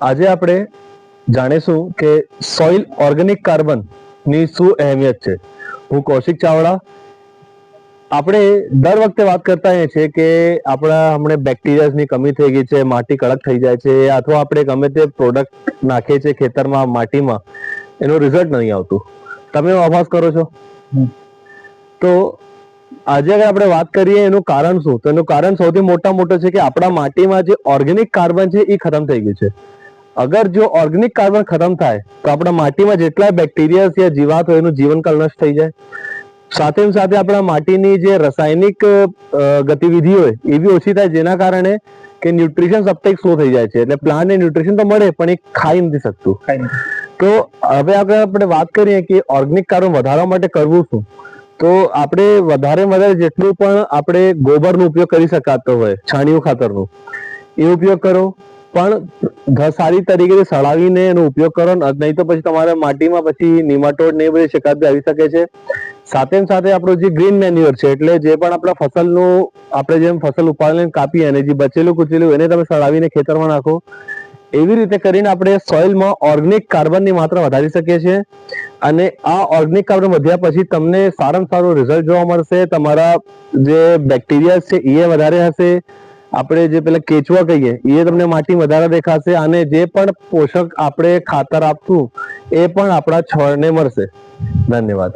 આજે આપણે જાણીશું કે સોઇલ ઓર્ગેનિક કાર્બનની શું અહેમિયત છે. હું કૌશિક ચાવડા. આપણે દર વખતે વાત કરતા હોઈએ છીએ કે આપણા હમણે બેક્ટેરિયાની કમી થઈ ગઈ છે માટી કડક થઈ જાય છે અથવા આપણે ગમે તે પ્રોડક્ટ નાખીએ છીએ ખેતરમાં માટીમાં એનું રિઝલ્ટ નહીં આવતું. તમે અભાસ કરો છો? તો આજે અગર આપણે વાત કરીએ એનું કારણ શું? તો એનું કારણ સૌથી મોટા મોટો છે કે આપણા માટીમાં જે ઓર્ગેનિક કાર્બન છે એ ખતમ થઈ ગયું છે. અગર જો ઓર્ગેનિક કાર્બન ખતમ થાય તો આપણા માટીમાં જેટલા બેક્ટેરિયા યા જીવાત હોય એનું જીવનકાળ નષ્ટ થઈ જાય. સાથે સાથે આપણા માટીની જે રાસાયણિક ગતિવિધિ હોય એ બી ઓછી થાય જેના કારણે કે ન્યુટ્રિશન સપ્ટેક સ્લો થઈ જાય છે. એટલે પ્લાન્ટને ન્યુટ્રિશન તો મળે પણ એ ખાઈ નથી શકતું. તો હવે આગળ આપણે વાત કરીએ કે ઓર્ગેનિક કાર્બન વધારવા માટે કરવું શું? તો આપણે વધારે વધારે જેટલું પણ આપણે ગોબરનો ઉપયોગ કરી શકાતો હોય છાણિયું ખાતરનું એ ઉપયોગ કરો. પણ ઘર સારી તરીકે સળાવીને એનો ઉપયોગ કરો નહીં તો પછી તમારે માટીમાં પછી નિમાટોડ ને બધી શિકાયત આવી શકે છે. સાથે સાથે આપણું જે ગ્રીન મેન્યુઅર છે, એટલે જે પણ આપણા ફસલનું, આપણે જેમ ફસલ ઉપાડીને કાપીએ, અને જે બચેલું કુચેલું, એને તમે સળાવીને ખેતરમાં નાખો. એવી રીતે કરીને આપણે સોઇલમાં ઓર્ગેનિક કાર્બનની માત્રા વધારી શકીએ છીએ. અને આ ઓર્ગેનિક કાર્બન વધ્યા પછી તમને સારામાં સારું રિઝલ્ટ જોવા મળશે. તમારા જે બેક્ટેરિયા છે, એ વધારે હશે. આપણે જે પેલા કેચવા કહીએ એ તમને માટી વધારે દેખાશે અને જે પણ પોષક આપણે ખાતર આપશું, એ પણ આપણા છોડને મળશે ધન્યવાદ.